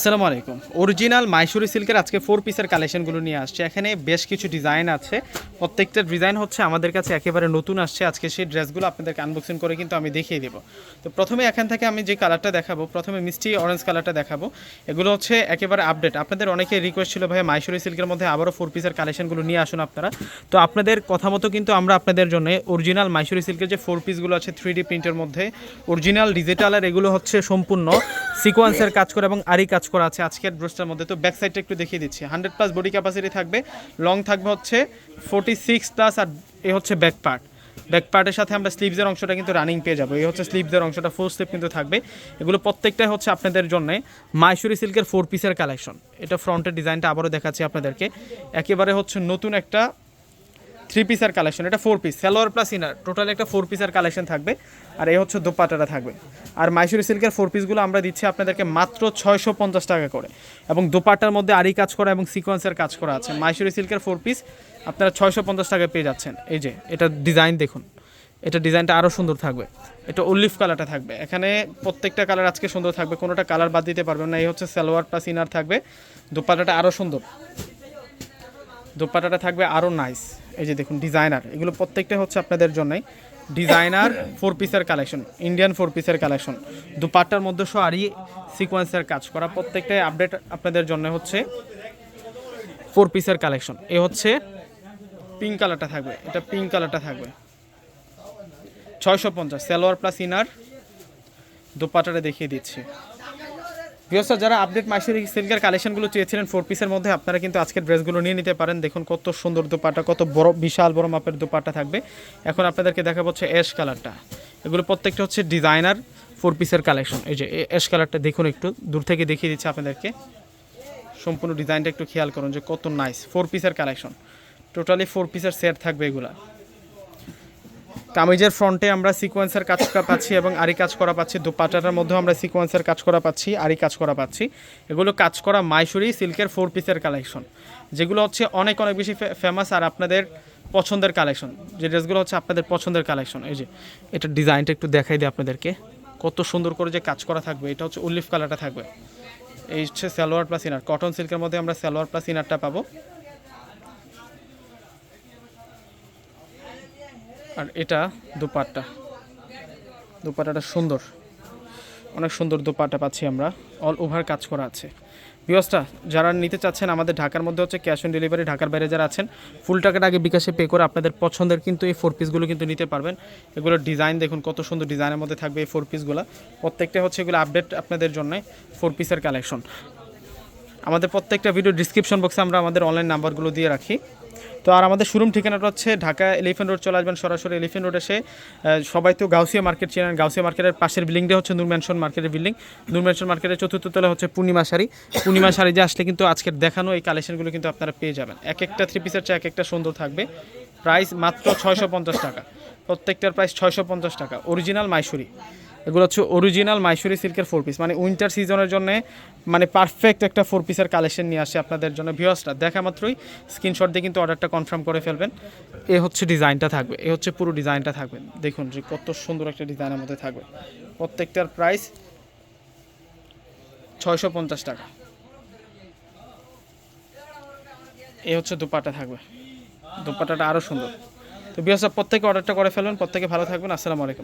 আসসালামু আলাইকুম। অরিজিনাল মাইসুরি সিল্কের আজকে ফোর পিসের কালেকশনগুলো নিয়ে আসছে। এখানে বেশ কিছু ডিজাইন আছে। প্রত্যেকটা ডিজাইন হচ্ছে আমাদের কাছে একেবারে নতুন আসছে। আজকে সেই ড্রেসগুলো আপনাদেরকে আনবক্সিং করে কিন্তু আমি দেখিয়ে দেবো। তো প্রথমে এখান থেকে আমি যে কালারটা দেখাবো, প্রথমে মিষ্টি অরেঞ্জ কালারটা দেখাবো। এগুলো হচ্ছে একেবারে আপডেট আপনাদের অনেকে রিকোয়েস্ট ছিল ভাই মাইসুরি সিল্কের মধ্যে আবারও ফোর পিসের কালেকশনগুলো নিয়ে আসুন আপনারা। তো আপনাদের কথা মতো কিন্তু আমরা আপনাদের জন্য অরিজিনাল মাইসুরি সিল্কের যে ফোর পিসগুলো আছে থ্রি ডি প্রিন্টের মধ্যে অরিজিনাল ডিজিটাল আর এগুলো হচ্ছে সম্পূর্ণ সিকোয়েন্সের কাজ করে এবং আরই কাজ করা আছে আজকের ড্রেসটার মধ্যে। তো ব্যাক সাইডটা একটু দেখিয়ে দিচ্ছি। হান্ড্রেড প্লাস বডি ক্যাপাসিটি থাকবে। লং থাকবে হচ্ছে ফোর্টি সিক্স প্লাস আর এ হচ্ছে ব্যাক পার্ট ব্যাক পার্টের সাথে আমরা স্লিভসের অংশটা কিন্তু রানিং পেয়ে যাব। এই হচ্ছে স্লিভসের অংশটা ফুল স্লিপ কিন্তু থাকবে। এগুলো প্রত্যেকটাই হচ্ছে আপনাদের জন্য মাইসুরি সিল্কের ফোর পিসের কালেকশন এটা ফ্রন্টের ডিজাইনটা আবারও দেখাচ্ছি আপনাদেরকে। একেবারে হচ্ছে নতুন একটা থ্রি পিসের কালেকশন এটা four piece salwar plus inner total একটা ফোর পিসের কালেকশন থাকবে। আর এই হচ্ছে দোপাটাটা থাকবে। আর মাইসুরি সিল্কের ফোর পিসগুলো আমরা দিচ্ছি আপনাদেরকে মাত্র ছয়শো পঞ্চাশ টাকা করে। এবং দোপাটার মধ্যে আরই কাজ করা এবং সিকোয়েন্সের কাজ করা আছে। মাইসুরি সিল্কের ফোর পিস আপনারা ছয়শো পঞ্চাশ টাকায় পেয়ে যাচ্ছেন। এই যে, এটা ডিজাইন দেখুন। এটা ডিজাইনটা আরও সুন্দর থাকবে। এটা অলিভ কালারটা থাকবে। এখানে প্রত্যেকটা কালার আজকে সুন্দর থাকবে। কোনোটা কালার বাদ দিতে পারবেন না। এই হচ্ছে সালোয়ার প্লাস ইনার থাকবে। দোপাটাটা আরও সুন্দর। দোপাটাটা থাকবে আরও নাইস এই যে দেখুন ডিজাইনার এগুলো প্রত্যেকটা হচ্ছে আপনাদের জন্যই। ডিজাইনার ফোর পিসের কালেকশন ইন্ডিয়ান ফোর পিসের কালেকশন দুপাট্টার মধ্যে আরই সিকোয়েন্সের কাজ করা, প্রত্যেকটাই আপডেট আপনাদের জন্য হচ্ছে ফোর পিসের কালেকশন এ হচ্ছে পিঙ্ক কালারটা থাকবে, এটা পিঙ্ক কালারটা থাকবে। ছয়শো পঞ্চাশ, সালোয়ার প্লাস ইনার দোপাটাটা দেখিয়ে দিচ্ছি। বিয়সা যারা আপডেট মাইসুরি সিল্কের কালেকশনগুলো চেয়েছিলেন ফোর পিসের মধ্যে আপনারা কিন্তু আজকের ড্রেসগুলো নিয়ে নিতে পারেন। দেখুন কত সুন্দর দোপাটা, কত বড়, বিশাল বড় মাপের দোপাটা থাকবে। এখন আপনাদেরকে দেখা হচ্ছে অ্যাশ কালারটা এগুলো প্রত্যেকটা হচ্ছে ডিজাইনার ফোর পিসের কালেকশন এই যে অ্যাশ কালারটা দেখুন একটু, দূর থেকে দেখিয়ে দিচ্ছি আপনাদেরকে। সম্পূর্ণ ডিজাইনটা একটু খেয়াল করুন যে কত নাইস ফোর পিসের কালেকশন টোটালি ফোর পিসের সেট থাকবে এগুলা। কামিজের ফ্রন্টে আমরা সিকোয়েন্সের কাজ করা পাচ্ছি এবং আরি কাজ করা পাচ্ছি। দোপাটাটার মধ্যেও আমরা সিকোয়েন্সের কাজ করা পাচ্ছি, আরি কাজ করা পাচ্ছি। এগুলো কাজ করা মাইসুরি সিল্কের ফোর পিসের কালেকশন যেগুলো হচ্ছে অনেক অনেক বেশি ফেমাস আর আপনাদের পছন্দের কালেকশন যে ড্রেসগুলো হচ্ছে আপনাদের পছন্দের কালেকশন এই যে, এটা ডিজাইনটা একটু দেখাই দিই আপনাদেরকে। কত সুন্দর করে যে কাজ করা থাকবে। এটা হচ্ছে উল্লিফ কালারটা থাকবে। এই হচ্ছে সালোয়ার প্লাস ইনার কটন সিল্কের মধ্যে আমরা সালোয়ার প্লাস ইনারটা পাবো। আর এটা দুপাট্টা। দুপাট্টাটা সুন্দর। অনেক সুন্দর দুপাট্টা পাচ্ছি আমরা। অল ওভার কাজ করা আছে। বিয়সটা যারা নিতে চাচ্ছেন আমাদের ঢাকার মধ্যে হচ্ছে ক্যাশ অন ডেলিভারি ঢাকার বাইরে যারা আছেন ফুল টাকাটা আগে বিকাশে পে করে আপনাদের পছন্দের কিন্তু এই ফোর পিসগুলো কিন্তু নিতে পারবেন। এগুলোর ডিজাইন দেখুন কত সুন্দর ডিজাইনের মধ্যে থাকবে এই ফোর পিসগুলো প্রত্যেকটা হচ্ছে এগুলো আপডেট আপনাদের জন্য ফোর পিসের কালেকশন আমাদের প্রত্যেকটা ভিডিও ডিসক্রিপশন বক্সে আমরা আমাদের অনলাইন নাম্বারগুলো দিয়ে রাখি। তো আর আমাদের শোরুম ঠিকানাটা হচ্ছে ঢাকা এলিফেন্ট রোড, চলে আসবেন সরাসরি এলিফেন্ট রোড এসে। সবাই তো গাউসিয়া মার্কেট চেনেন। গাউসিয়া মার্কেটের পাশের বিল্ডিংটা হচ্ছে নূর ম্যানশন মার্কেটের বিল্ডিং। নূর ম্যানশন মার্কেটের চতুর্থ তলা হচ্ছে পূর্ণিমা শাড়ি। পূর্ণিমা শাড়ি যে আসলে কিন্তু আজকের দেখানো এই কালেকশনগুলো কিন্তু আপনারা পেয়ে যাবেন। এক একটা থ্রি পিসের চেয়ে এক একটা সুন্দর থাকবে। প্রাইস মাত্র ছয়শো পঞ্চাশ টাকা। প্রত্যেকটার প্রাইস ছয়শো পঞ্চাশ টাকা। অরিজিনাল মাইসুরি। এগুলো হচ্ছে অরিজিনাল মাইসুরি সিল্কের ফোর পিস মানে উইন্টার সিজনের জন্য মানে পারফেক্ট একটা ফোর পিসের কালেকশন নিয়ে আসে আপনাদের জন্য। ভিউয়ার্সটা দেখা মাত্রই। স্ক্রিনশট দিয়ে কিন্তু অর্ডারটা কনফার্ম করে ফেলবেন। এ হচ্ছে ডিজাইনটা থাকবে। এ হচ্ছে পুরো ডিজাইনটা থাকবে। দেখুন যে কত সুন্দর একটা ডিজাইনের মধ্যে থাকবে। প্রত্যেকটার প্রাইস ছয়শো পঞ্চাশ টাকা। এ হচ্ছে দুপাটা থাকবে। দুপাটাটা আরও সুন্দর। তো বিহার প্রত্যেকে অর্ডারটা করে ফেলবেন প্রত্যেকে ভালো থাকবেন আসসালামু আলাইকুম।